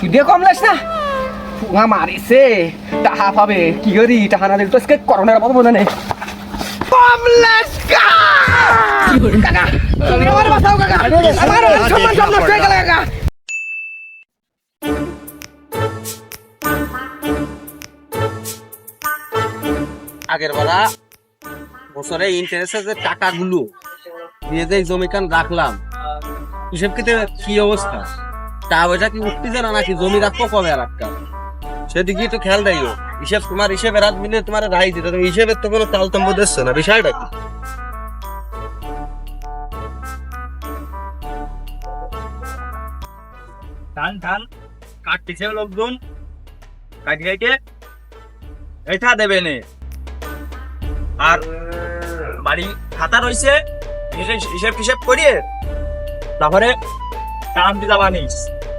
সুদে কমলেস না। ফুঙা মারিছে। টাহা পাবে কি করি? টাহা না দিলে তো আজকে করোনার মতো মনে নেই। কমলেস কাকা তুমি আমার বাঁচাও কাকা। আমার সম্মান সব নষ্ট হয়ে গেল কাকা। আগের বেলা বছরে ইন্টারেস্টের যে টাকাগুলো। দিয়ে যে জমিখান রাখলাম। হিসেব কি অবস্থা? তা পয়সা কি উঠতেছে না নাকি? জমি রাখব কবে তো খেয়াল হিসেব তোমার, হিসেবে রাত মিলে তোমার দিতে তুমি হিসেবের তো কোনো না, বিষয়টা কি? ধান ধান কাটতেছে লোকজন। কাটি, কাটে। এটা দেবে নে। আর বাড়ি খাতা রয়েছে হিসেব- হিসেব করিয়ে তারপরে কাম দিতে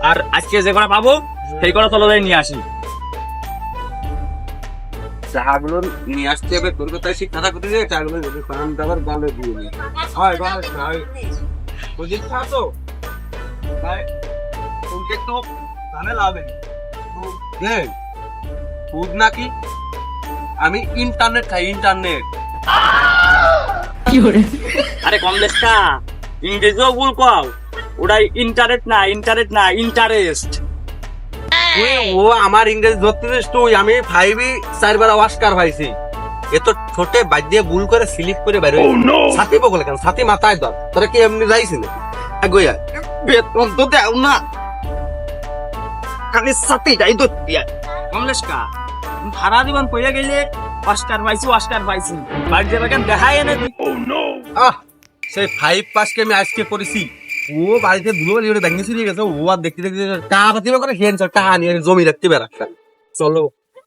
আর আজকে যে কটা পাবো সেই কটা চলো যাই নিয়ে আসি। টাকাগুলো নিয়ে আসতে হবে তোর কথা শিক্ষা যে টাকাগুলো যদি কাম দাবার ভালো দিয়ে নে। হয় ভালো হয়। বুঝিস তো। তাই লাভে এই, সুদ নাকি? আমি ইন্টারনেট খাই ইন্টারনেট। কি আরে কমলেশটা ইংরেজিও ভুল কও। ওটাই ইন্টারেস্ট না ইন্টারেস্ট না ইন্টারেস্ট ও আমার ইংরেজি ধরতে দিস তুই আমি ফাইভই চারবার অস্কার পাইছি। এ তো ছোটে বাদ দিয়ে ভুল করে স্লিপ করে বের সাথী বগলে কেন? সাথী মাথায় ধর। তোরা কি এমনি যাইছি না গইয়া বেতন তো দেও না। খালি সাথে যাই তো কমলেশকা সারা জীবন পড়ে গেলে অস্কার পাইছি অস্কার পাইছি। বাড়ি যাবে কেন? দেখাই এনে দিই আহ সেই ফাইভ পাসকে আমি আজকে করেছি ও বাড়িতে ধুলো ওটা ব্যাঙ্গি গেছে। ও আর দেখতে দেখতে টাকা পাতি করে নিয়ে জমি রাখতে বের চলো,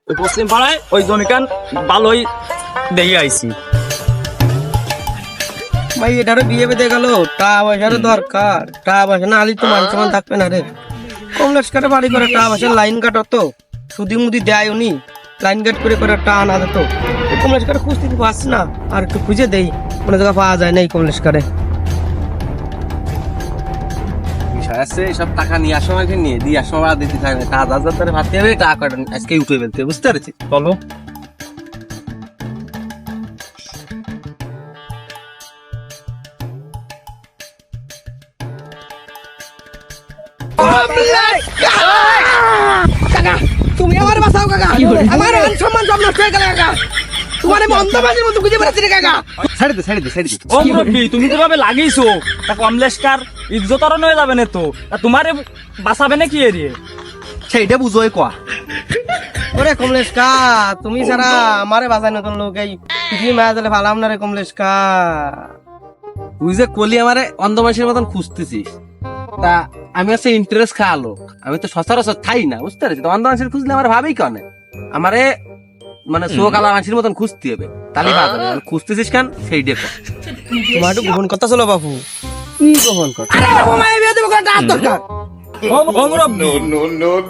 ওই পশ্চিম পাড়ায়, ওই ভালোই দেখে ভাই, এটারও বিয়ে বেঁধে গেল। টাকা পয়সারও দরকার। টাকা পয়সা না আলি তো মান সমান থাকবে না রে। কমলেশ কাটে বাড়ি করে টাকা পয়সা লাইন কাটো তো। সুদি মুদি দেয় উনি, লাইন কাট করে করে টাকা না দিত কমলেশ কাটে খুঁজতে পারছি না? আর একটু খুঁজে দেই। কোনো জায়গায় পাওয়া যায় না এই কমলেশ কাটে আছে সব টাকা নিয়ে আসো আমাকে নিয়ে দিয়ে আসো আর দিতে থাকে না। কাজ হাজার ধরে ভাবতে হবে টাকা কটা আজকে উঠে ফেলতে হবে, বুঝতে পেরেছি? চলো তুমি আমার বাঁচাও কাকা। আমার সম্মান সব নষ্ট হয়ে গেল কাকা। তোমার আমি অন্ধবাজির মতো খুঁজে বেড়াচ্ছি রে কাকা। ছেড়ে দে ছেড়ে দে ছেড়ে দে। ও মুরব্বি তুমি যেভাবে লাগিয়েছো তা কমলেশকার ইজ্জত আর হয়ে যাবে না তো। তা তোমারে বাঁচাবে না কি এরিয়ে সেইটা বুঝোই কোয়া। ওরে কমলেশ কা তুমি ছাড়া আমারে বাঁচাই নতুন লোক এই পৃথিবী মায়া দিলে ভালাম না রে কমলেশ কা। তুই যে কলি আমারে অন্ধ মতন খুঁজতেছিস তা আমি হচ্ছে ইন্টারেস্ট খাওয়া লোক। আমি তো সচরাচর থাই না বুঝতে পেরেছি তো খুঁজলে আমার ভাবেই কেন? আমারে মানে চোখ আলা মানুষের মতন খুঁজতে হবে। তাহলে বাজারে খুঁজতেছিস কেন? সেই দেখো তোমার একটু গোপন কথা ছিল বাবু কি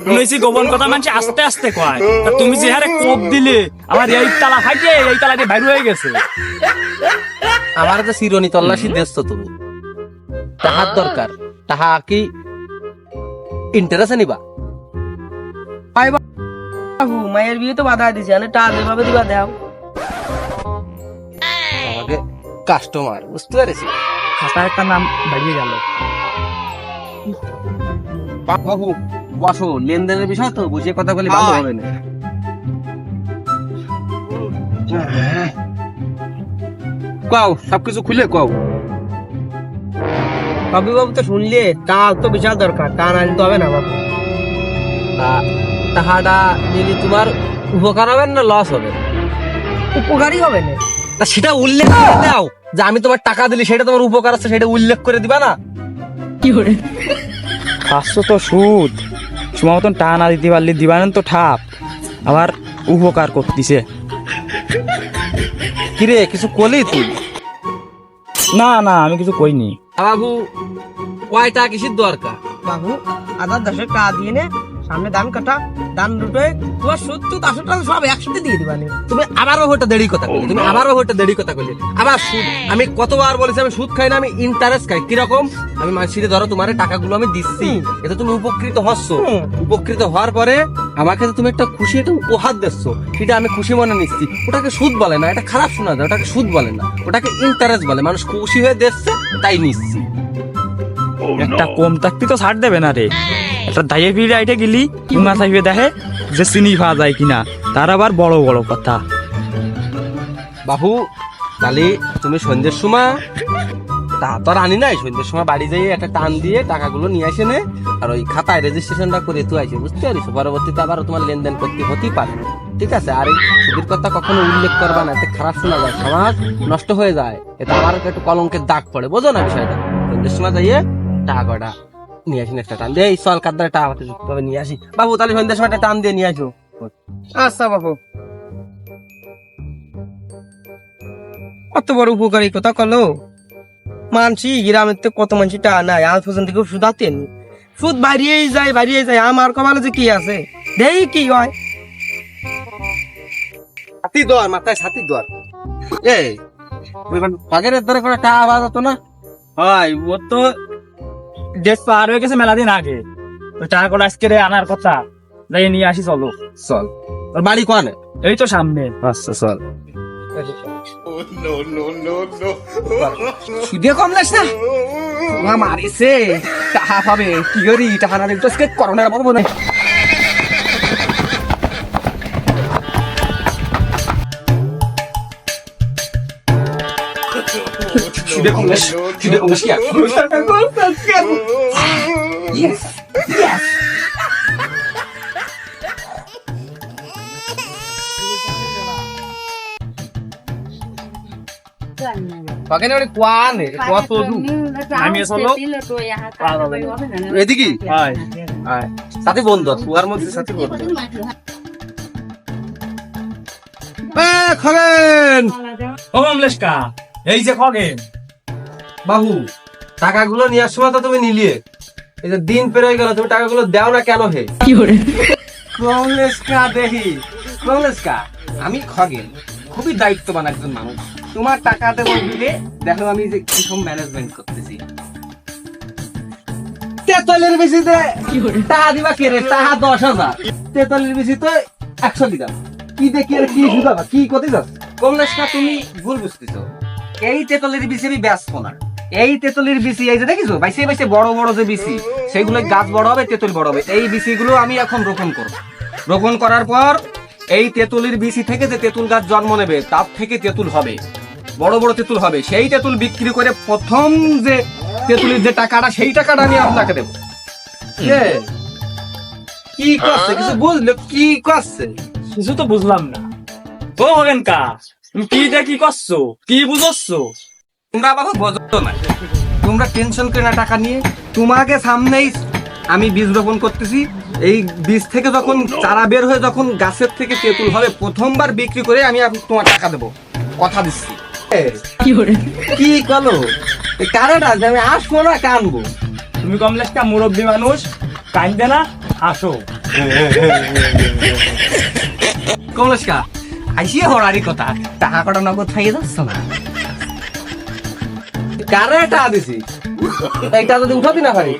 শুনেছি গোপন কথা মানছি আস্তে আস্তে কয়। তা তুমি যে হারে কোপ দিলে আমার এই তালা ফাইটে এই তালা দিয়ে বাইরে হয়ে গেছে। আমার তো চিরনি তল্লাশি দেশ তো। তুমি তাহার দরকার। তাহা কি ইন্টারেস্ট নিবা? বাবু মায়ের বিয়ে তো বাধা দিছে মানে টা যেভাবে দিবা দাও। আমাকে কাস্টমার বুঝতে পেরেছি? খাতা একটা নাম বেরিয়ে গেল। বাবু বসো লেনদেনের বিষয় তো বুঝে কথা বলি ভালো হবে না। কও সবকিছু খুলে কও। বাবু বাবু তো শুনলে টা তো বিশাল দরকার টা না নিতে হবে না বাবু। তাহাটা যদি তোমার উপকার হবে না লস হবে। উপকারী হবে না। তা সেটা উল্লেখ করে দাও যে আমি তোমার টাকা দিলি সেটা তোমার উপকার আছে সেটা উল্লেখ করে দিবা না। পাঁচশো তো সুদ। সময় মতন টা না দিতে পারলে দিবানেন তো ঠাপ। আবার উপকার করতেছে। কিরে কিছু কলি তুই? না না আমি কিছু কইনি। বাবু কয়টা কিসের দরকার? বাবু আধার দশের টা দিয়ে নে। সামনে ধান কাটা ধান রুটে তোমার সত্তর আশো টাকা সব একসাথে দিয়ে দিবানি তুমি আবারও ওটা দেরি কথা বললে তুমি আবারও ওটা দেরি কথা বললে আবার সুদ আমি কতবার বলেছি আমি সুদ খাই না আমি ইন্টারেস্ট খাই। কীরকম? আমি মানসিরে ধরো তোমার টাকাগুলো আমি দিচ্ছি। এতে তুমি উপকৃত হচ্ছ। উপকৃত হওয়ার পরে আমাকে তো তুমি একটা খুশি একটা উপহার দিচ্ছ। সেটা আমি খুশি মনে নিচ্ছি। ওটাকে সুদ বলে না এটা খারাপ শোনা যায় ওটাকে সুদ বলে না। ওটাকে ইন্টারেস্ট বলে। মানুষ খুশি হয়ে দিচ্ছে তাই নিচ্ছি। একটা কম থাকতে তো ছাড় দেবে না রে। একটা দাইয়ে ফিরে আইটে গেলি উমা চাইবে দেখে যে চিনি খাওয়া যায় কিনা। তার আবার বড় বড় কথা। বাবু তাহলে তুমি সন্ধ্যের সময় তা তো আর আনি নাই সন্ধ্যের সময় বাড়ি যাই একটা টান দিয়ে টাকাগুলো নিয়ে আসে নে। আর ওই খাতায় রেজিস্ট্রেশনটা করে তুই আসে বুঝতে পারিস? পরবর্তীতে আবার তোমার লেনদেন করতে হতেই পারে। ঠিক আছে? আর এই সুদের কথা কখনো উল্লেখ করবা না এতে খারাপ শোনা যায়। সমাজ নষ্ট হয়ে যায়। এতে আমার একটু কলঙ্কের দাগ পড়ে বোঝো না বিষয়টা? সন্ধ্যের সময় যাইয়ে টাকা কটা নিয়ে আসি একটা টান দিয়ে। এই সল কাদ্দার টাকা নিয়ে আসি। বাবু তাহলে সন্ধ্যের সময় টান দিয়ে নিয়ে আসো। আচ্ছা বাবু। কত বড় উপকারী কথা কলো। মানসি গ্রামের তো কত টাকা নাই। আজ পর্যন্ত কেউ সুদাতেন সুদ বাড়িয়েই যায় বাড়িয়ে যায়। আমার কপালে যে কি আছে? দেই কি হয়? দর মাথায় দর। এই পাগের করে টাকা হতো না? হয় ও তো ডেট পার হয়ে গেছে মেলা দিন আগে। ওই টাকা করে আজকে আনার কথা। যাই নিয়ে আসি চলো। চল। তোর বাড়ি কোয়ানে? এই তো সামনে। আচ্ছা চল। সুদে কম লাস না? মারিছে পাবে। কি করি? না দিলে আজকে করোনার মতো মনে সুদে কম লাস সুদে কম লাস কি? Yes, yes. পাগের বাড়ি কোয়ানে কত দূর নামিয়ে চলো। এদিকে হয় আয় সাথে বন্ধু কুয়ার মধ্যে সাথে বন্ধু খগেন! ও এই যে খগেন। বাবু টাকাগুলো নেওয়ার সময় তো তুমি নিলিয়ে। এই যে দিন পেরোয় গেল তুমি টাকাগুলো দাও না কেন হে? কংগ্রেস কা দেখি কংগ্রেস কা আমি খগেন খুবই দায়িত্ববান একজন মানুষ। তোমার টাকা দেবো দিলে দেখো আমি যে কীরকম ম্যানেজমেন্ট করতেছি। তেতলের বেশিতে টাকা দিবা কে রে? টাকা দশ হাজার। তেতলের বেশিতে একশো দিলাম। কি দেখি আর কি শুধাবা কি করতে যাস কমলেশ কা তুমি ভুল বুঝতেছো। এই তেতলের বিচি আমি ব্যস্ত না। এই তেতলির বিচি এই যে দেখিছো? বাইসে বাইসে বড় বড় যে বিচি সেগুলো গাছ বড় হবে তেতুল বড় হবে। এই বিচিগুলো আমি এখন রোপণ করব। রোপণ করার পর এই তেতুলির বিচি থেকে যে তেঁতুল গাছ জন্ম নেবে তার থেকে তেঁতুল হবে। বড় বড় তেঁতুল হবে। সেই তেঁতুল বিক্রি করে প্রথম যে তেঁতুলির যে টাকাটা সেই টাকাটা আমি আপনাকে দেবো। কি? করছে? কিছু বুঝলো? কি করছে? কিছু তো বুঝলাম না। ও খগেন কা কি যে কি করছ? কি বুঝছ? তোমরা বাবা বোঝো না। তোমরা টেনশন করে না টাকা নিয়ে তোমাকে সামনেই আমি বীজ রোপণ করতেছি। এই বীজ থেকে যখন চারা বের হয়ে যখন গাছের থেকে তেঁতুল হবে প্রথমবার বিক্রি করে আমি তোমার টাকা দেবো। কথা দিচ্ছি। কি কারেন্ট আছে আমি আসব না কানবো। তুমি কমলেশকা মুরব্বী মানুষ কান্দে না আসো। কমলেশকা আইসিয়ে হরারি কথা টাকা কটা নগদ খাইয়ে যাচ্ছ না? কারে টাকা দিছি? এইটা যদি উঠাবি না পারি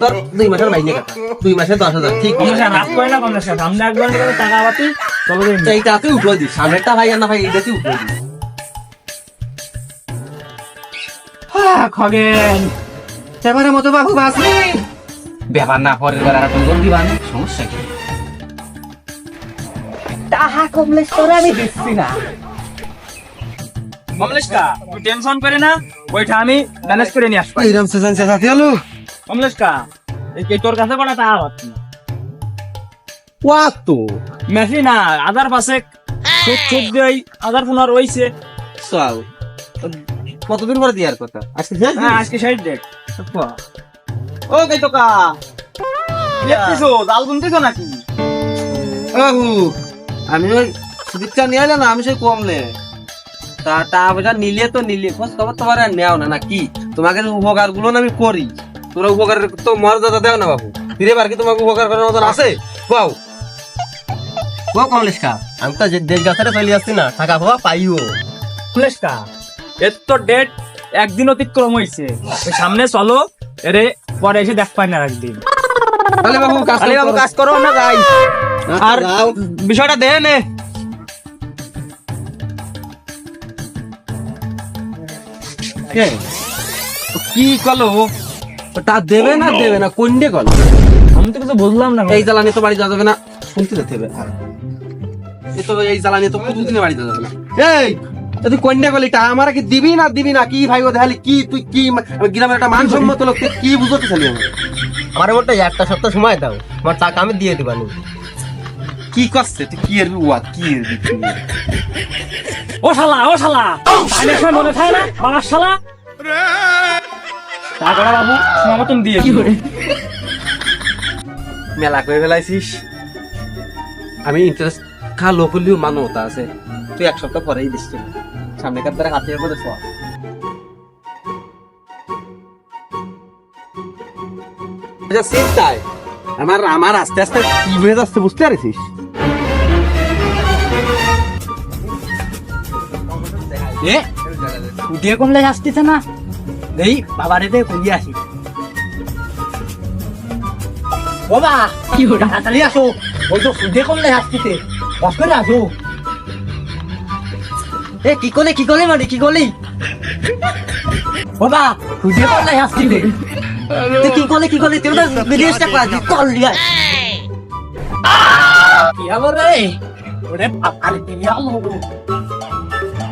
তোর দুই মাসের মাইনে কাটা। দুই মাসে দশ হাজার ঠিক রাত করে না কমলেশকা সামনে একবার করে টাকা পাতি চলো দিন তো এইটাতে উঠে দিস সামনেরটা ভাই না ভাই এইটাতে উঠে দিস। খগেন। এবারে মতো বাবু বাসনি ব্যাপার না পরের বার আর তুমি দিবা না সমস্যা কি? টাকা কমলে তোরে আমি দিচ্ছি না। কমলেশকা তুই টেনশন করে না। ওইটা আমি ম্যানেজ করে নিয়ে আসব। এইরকম সেশন হলো? কমলেশকা এই তোর কাছে কটা টাকা পাচ্ছি না? কত? মেশি না আধার পাশে আধার রইছে চল। কতদিন পরে দিয়ার কথা? আজকে শেষ হ্যাঁ? আজকে ষাট ডেট ও কই তোকা দেখতেছো? জাল শুনতেছো নাকি? আমি ওই সুদীপটা নিয়ে এলাম না আমি সেই কমলে। তা টাকা পয়সা নিলে তো নিলে খোঁজ খবর তোমার নেও না না কি? তোমাকে উপকারগুলো আমি করি তোমরা উপকারের তো মর্যাদা দেও না বাবু। ফিরে বার কি তোমাকে উপকার করার মতন আছে? বাউ। ও কমলেশ কা আমি তো যে দেশ গাছারে চলে যাচ্ছি না টাকা পাওয়া পাইও। এর তো ডেট একদিন অতিক্রম হয়েছে সামনে চলো এরে পরে এসে দেখ পাই না একদিন। তাহলে বাবু কাজ করো। আমরা যাই। আর বিষয়টা দে নে কি কলো? তা দেবে না দেবে না কোনডে কল? আমি তো কিছু বুঝলাম না এই জ্বালানি তো বাড়ি যাওয়া যাবে না। শুনতে যেতে হবে এই তো এই জ্বালানি তো বাড়ি যাওয়া যাবে না। এই তুই কন্যা গলি আমার কি দিবি না দিবি না? কি ভাই ও দেখালি? কি তুই কি গ্রামের একটা মানসম্মত লোক তুই কি বুঝতে চালি আমার? আমার একটা সপ্তাহ সময় দাও। আমার টাকা আমি দিয়ে দিবানি। কি করছে? তুই কি এর ওয়াত কি এর ও শালা ও শালা! তাহলে সময় মনে থাকে না? বাবার শালা! টাকাটা বাবু সময় মতন দিয়ে কি করে মেলা করে ফেলাইছিস। আমি ইন্টারেস্ট খা লোক হলেও মানবতা আছে। তুই এক সপ্তাহ পরেই দিস তুই। সামনে কার দ্বারা হাতে করে শোয়া। আচ্ছা, চিন্তায় আমার আমার আস্তে আস্তে কি হয়ে যাচ্ছে বুঝতে পারছিস? এ দিয়ে কমলে আসতেছে না? এই বাবারে দে কই আসি। বাবা কি হলো? তাড়াতাড়ি আসো। ওই তো সুদে কমলে আসতেছে কষ্ট করে আসো। এ কি করলে কি করলে মানে কি করলি বাবা সুদে কমলে আসতেছে তুই কি করলে কি করলি তুই তো বিদেশটা করা তুই করলি আর। কি হলো রে? ওরে বাবারে কি হলো।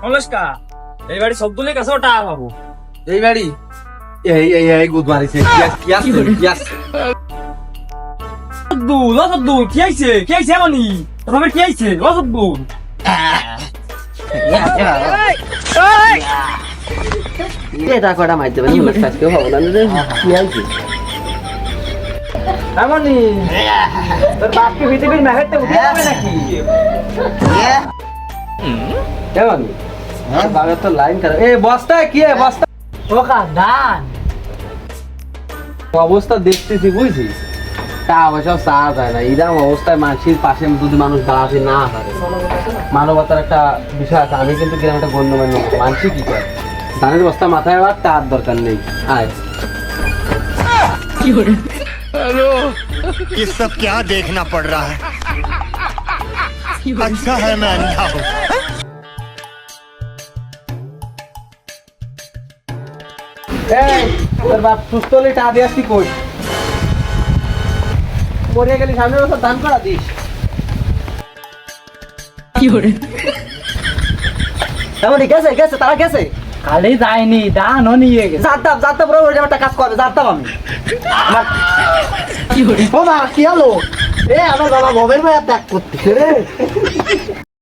কমলেশকা এই বাড়ি সবগুলোর কাছে ওটা পাবো এই বাড়ি? এই এই এই গুদ মারিছে আছে কি আছে সদ্দুল ও সদ্দুল কি আইছে? কি আইছে এমনই তবে কি আইছে? ও সদ্দুল এটা কটা মাইতে পারি। আজকে হব না। রে কি আছে এমনই তোর বাপকে পৃথিবীর মেঘেরতে উঠে যাবে নাকি? কেমন বাবার তো লাইন খারাপ এই বস্তায় কি এ বস্তা ওকা দান অবস্থা দেখতেছি বুঝছিস তা অবশ্য চা যায় না এরকম অবস্থায় মানুষের পাশে যদি মানুষ দাঁড়াতে না পারে মানবতার একটা বিষয় আছে আমি কিন্তু কিরকম একটা গণ্যমান্য মানছি কি করে ধানের বস্তা মাথায় আবার তার দরকার নেই আয় ये सब क्या देखना पड़ रहा है अच्छा है मैं अंधा हूँ এই তোর বাপ সুস্থ হলে টা দিয়ে আসছি কই? মরে গেলি সামনে বছর দান করা দিস। এমন গেছে গেছে তারা গেছে? খালি যায়নি দানও নিয়ে গেছে। জানতাম জানতাম বড় বড় একটা কাজ করবে জানতাম আমি। কি ও মা কি হলো? এ আমার বাবা মোবাইল ভাই ত্যাগ করতেছে রে।